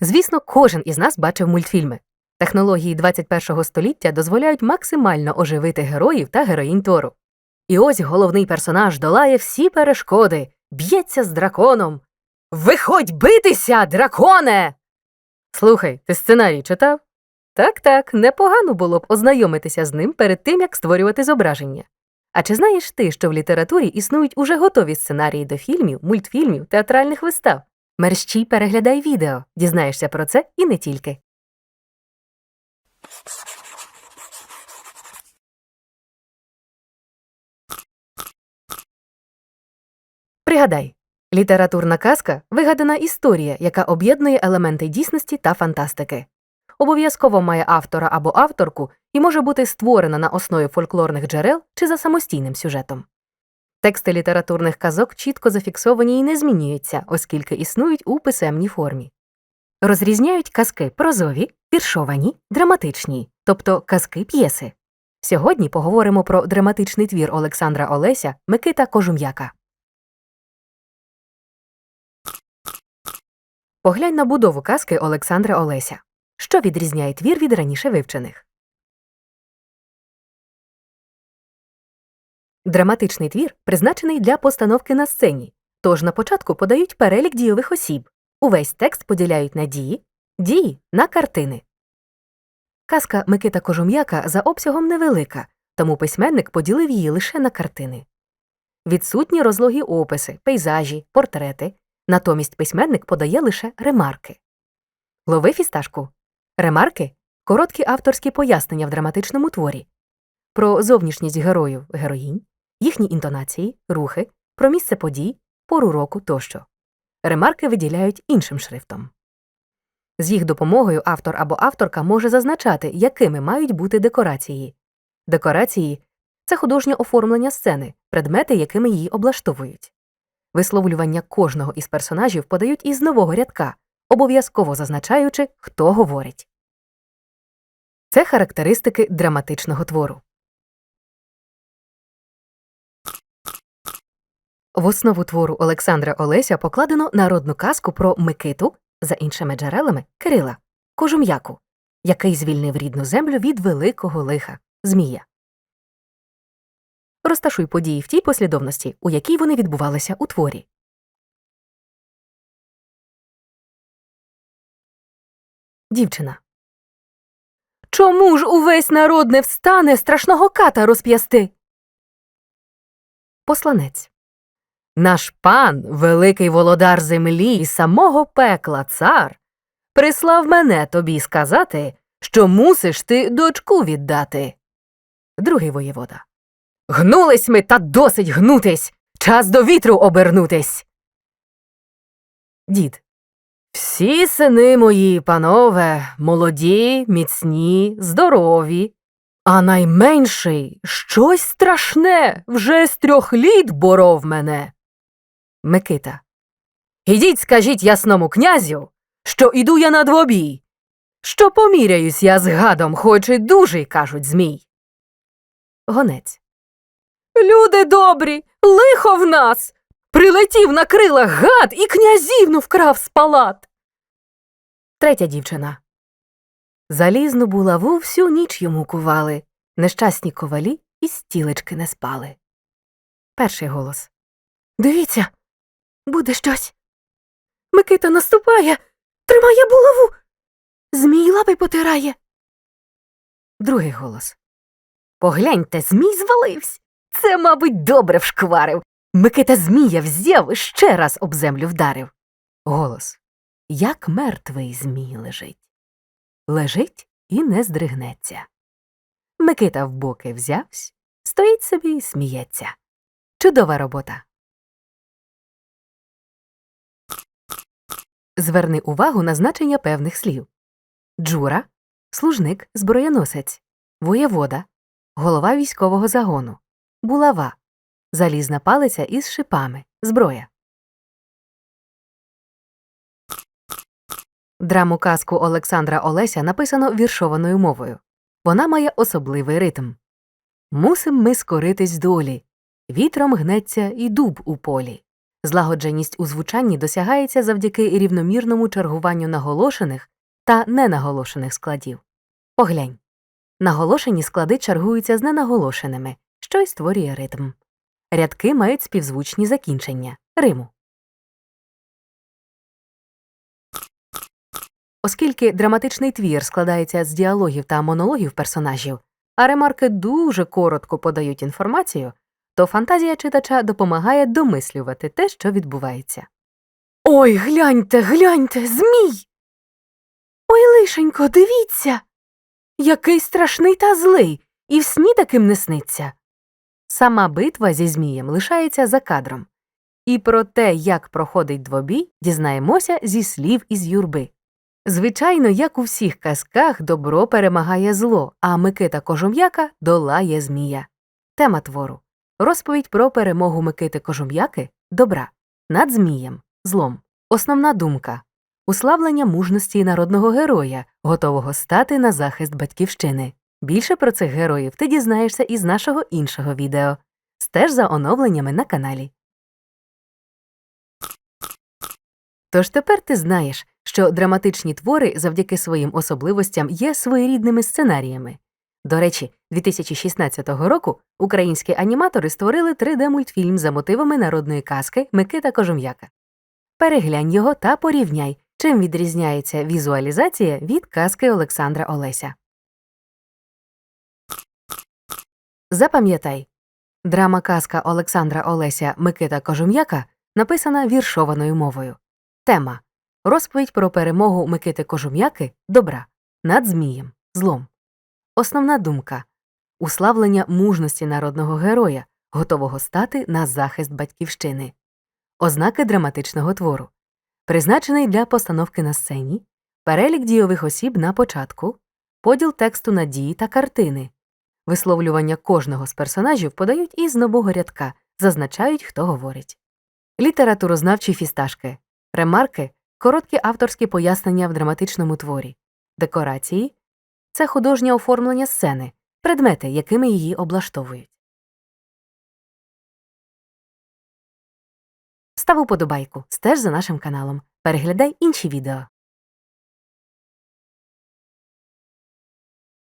Звісно, кожен із нас бачив мультфільми. Технології 21-го століття дозволяють максимально оживити героїв та героїнь Тору. І ось головний персонаж долає всі перешкоди, б'ється з драконом. Виходь битися, драконе! Слухай, ти сценарій читав? Так, так, непогано було б ознайомитися з ним перед тим, як створювати зображення. А чи знаєш ти, що в літературі існують уже готові сценарії до фільмів, мультфільмів, театральних вистав? Мерщій переглядай відео, дізнаєшся про це і не тільки. Пригадай, літературна казка вигадана історія, яка об'єднує елементи дійсності та фантастики. Обов'язково має автора або авторку і може бути створена на основі фольклорних джерел чи за самостійним сюжетом. Тексти літературних казок чітко зафіксовані і не змінюються, оскільки існують у писемній формі. Розрізняють казки прозові, віршовані, драматичні, тобто казки п'єси. Сьогодні поговоримо про драматичний твір Олександра Олеся Микита Кожум'яка. Поглянь на будову казки Олександра Олеся. Що відрізняє твір від раніше вивчених? Драматичний твір призначений для постановки на сцені, тож на початку подають перелік дійових осіб. Увесь текст поділяють на дії, дії на картини. Казка Микита Кожум'яка за обсягом невелика, тому письменник поділив її лише на картини. Відсутні розлогі описи, пейзажі, портрети. Натомість письменник подає лише ремарки. Лови фісташку. Ремарки короткі авторські пояснення в драматичному творі про зовнішність героїв героїнь, їхні інтонації, рухи, про місце подій, пору року тощо. Ремарки виділяють іншим шрифтом. З їх допомогою автор або авторка може зазначати, якими мають бути декорації. Декорації це художнє оформлення сцени, предмети, якими її облаштовують. Висловлювання кожного із персонажів подають із нового рядка, обов'язково зазначаючи, хто говорить. Це характеристики драматичного твору. В основу твору Олександра Олеся покладено народну казку про Микиту, за іншими джерелами Кирила, кожум'яку, який звільнив рідну землю від великого лиха Змія. Розташуй події в тій послідовності, у якій вони відбувалися у творі. Дівчина. Чому ж увесь народ не встане страшного ката розп'ясти? Посланець. Наш пан, великий володар землі і самого пекла цар, прислав мене тобі сказати, що мусиш ти дочку віддати. Другий воєвода. Гнулись ми та досить гнутись. Час до вітру обернутись. Дід. Всі сини мої, панове, молоді, міцні, здорові, а найменший щось страшне вже з трьох літ боров мене. Микита. Ідіть, скажіть ясному князю, що іду я на двобій, що поміряюсь я з гадом, хоч і дужий, кажуть змій. Гонець. Люди добрі, лихо в нас. Прилетів на крилах гад і князівну вкрав з палат. Третя дівчина. Залізну булаву всю ніч йому кували. Нещасні ковалі і стілечки не спали. Перший голос. Дивіться, буде щось. Микита наступає, тримає булаву. Змій лапи потирає. Другий голос. Погляньте, змій звалився. Це, мабуть, добре вшкварив. Микита Змія взяв і ще раз об землю вдарив. Голос. Як мертвий змій лежить. Лежить і не здригнеться. Микита в боки взявсь, стоїть собі і сміється. Чудова робота. Зверни увагу на значення певних слів. Джура служник, зброєносець, воєвода, голова військового загону, булава, залізна палиця із шипами, зброя. Драму казку Олександра Олеся написано віршованою мовою. Вона має особливий ритм. Мусим ми скоритись долі. Вітром гнеться і дуб у полі. Злагодженість у звучанні досягається завдяки рівномірному чергуванню наголошених та ненаголошених складів. Поглянь. Наголошені склади чергуються з ненаголошеними, що й створює ритм. Рядки мають співзвучні закінчення риму. Оскільки драматичний твір складається з діалогів та монологів персонажів, а ремарки дуже коротко подають інформацію, то фантазія читача допомагає домислювати те, що відбувається. Ой, гляньте, гляньте, змій. Ой, лишенько, дивіться. Який страшний та злий, і в сні таким не сниться. Сама битва зі Змієм лишається за кадром. І про те, як проходить двобій, дізнаємося зі слів із юрби. Звичайно, як у всіх казках, добро перемагає зло, а Микита Кожум'яка долає Змія. Тема твору розповідь про перемогу Микити Кожум'яки добра над Змієм, злом. Основна думка уславлення мужності народного героя, готового стати на захист батьківщини. Більше про цих героїв ти дізнаєшся із нашого іншого відео. Стеж за оновленнями на каналі. Тож тепер ти знаєш, що драматичні твори завдяки своїм особливостям є своєрідними сценаріями. До речі, 2016 року українські аніматори створили 3D-мультфільм за мотивами народної казки Микита Кожум'яка. Переглянь його та порівняй, чим відрізняється візуалізація від казки Олександра Олеся. Запам'ятай, драма казка Олександра Олеся Микита Кожум'яка написана віршованою мовою. Тема розповідь про перемогу Микити Кожум'яки добра над Змієм, злом. Основна думка уславлення мужності народного героя, готового стати на захист батьківщини, ознаки драматичного твору, призначений для постановки на сцені, перелік дійових осіб на початку, поділ тексту на дії та картини, висловлювання кожного з персонажів подають із нового рядка, зазначають, хто говорить. Літературознавчі фісташки, ремарки, короткі авторські пояснення в драматичному творі, декорації це художнє оформлення сцени, предмети, якими її облаштовують. Став уподобайку, стеж за нашим каналом, переглядай інші відео.